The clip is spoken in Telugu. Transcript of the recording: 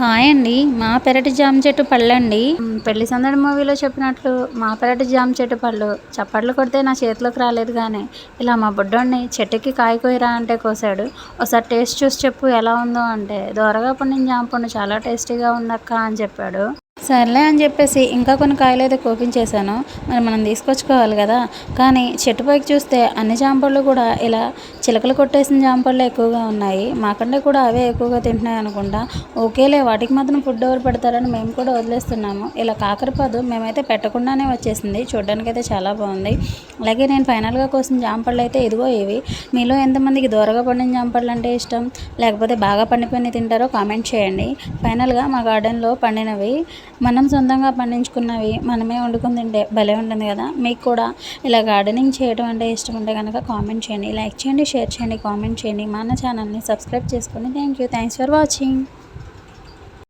హాయ్ అండి. మా పెరటి జామ చెట్టు పళ్ళండి. పెళ్ళి సందడి మూవీలో చెప్పినట్లు మా పెరటి జామ చెట్టు పళ్ళు చప్పట్లు కొడితే నా చేతిలోకి రాలేదు కానీ ఇలా మా బుడ్డోడిని చెట్టుకి కాయ కోయరా అంటే కోసాడు. ఒకసారి టేస్ట్ చూసి చెప్పు ఎలా ఉందో అంటే దోరగా పండిన జామ పండు చాలా టేస్టీగా ఉందక్క అని చెప్పాడు. సర్లే అని చెప్పేసి ఇంకా కొన్ని కాయలు అయితే కోపించేశాను. మరి మనం తీసుకొచ్చుకోవాలి కదా. కానీ చెట్టు పైకి చూస్తే అన్ని జాంపళ్ళు కూడా ఇలా చిలకలు కొట్టేసిన జాంపళ్ళు ఎక్కువగా ఉన్నాయి. మాకంటే కూడా అవే ఎక్కువగా తింటున్నాయి అనుకుంటా. ఓకేలే వాటికి మాత్రం ఫుడ్ ఎవరు పెడతారని మేము కూడా వదిలేస్తున్నాము. ఇలా కాకరపాదు మేమైతే పెట్టకుండానే వచ్చేసింది. చూడడానికి అయితే చాలా బాగుంది. అలాగే నేను ఫైనల్గా కోసం జాంపళ్ళు అయితే ఇదిగో ఇవి. మీలో ఎంతమందికి దూరగా పండిన జాంపళ్ళు అంటే ఇష్టం? లేకపోతే బాగా పండిపోయినవి తింటారో కామెంట్ చేయండి. ఫైనల్గా మా గార్డెన్లో పండినవి మనం సొంతంగా పండించుకున్నవి మనమే వండుకుని తింటే భలే ఉంటుంది కదా. మీకు కూడా ఇలా గార్డెనింగ్ చేయడం అంటే ఇష్టం ఉంటే కనుక కామెంట్ చేయండి లైక్ చేయండి షేర్ చేయండి కామెంట్ చేయండి. మన ఛానల్ని సబ్స్క్రైబ్ చేసుకోండి thank you thanks for watching